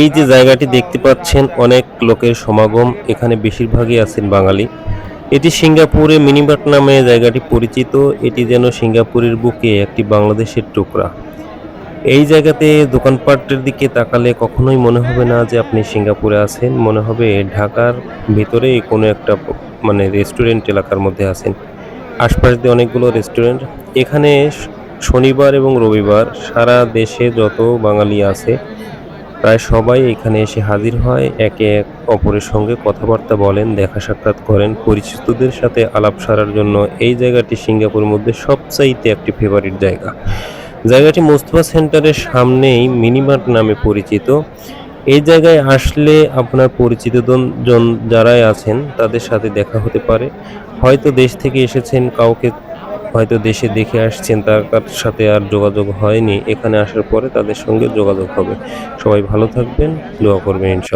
এই যে জায়গাটি দেখতে পাচ্ছেন, অনেক লোকের সমাগম, এখানে বেশিরভাগই আছেন বাঙালি। এটি সিঙ্গাপুরে মিনিবাট নামে জায়গাটি পরিচিত। এটি যেন সিঙ্গাপুরের বুকে একটি বাংলাদেশের টুকরা। এই জায়গাতে দোকানপাটের দিকে তাকালে কখনোই মনে হবে না যে আপনি সিঙ্গাপুরে আছেন। মনে হবে ঢাকার ভিতরে কোনো একটা মানে রেস্টুরেন্ট এলাকার মধ্যে আছেন। আশপাশ দিয়ে অনেকগুলো রেস্টুরেন্ট। এখানে শনিবার এবং রবিবার সারা দেশে যত বাঙালি আছে প্রায় সবাই এখানে এসে হাজির হয়। একে এক অপরের সঙ্গে কথাবার্তা বলেন, দেখা সাক্ষাৎ করেন। পরিচিতদের সাথে আলাপ সারার জন্য এই জায়গাটি সিঙ্গাপুরের মধ্যে সবচাইতে একটি ফেভারিট জায়গা। জায়গাটি মোস্তফা সেন্টারের সামনেই মিনিমার্ট নামে পরিচিত। এই জায়গায় আসলে আপনার পরিচিত জন- যারাই আছেন, তাদের সাথে দেখা হতে পারে। হয়তো দেশ থেকে এসেছেন, কাউকে হয়তো দেশে দেখে আসছেন, তার সাথে আর যোগাযোগ হয়নি। এখানে আসার পরে তাদের সঙ্গে যোগাযোগ হবে। সবাই ভালো থাকবেন, দোয়া করবেন, ইনশাল্লাহ।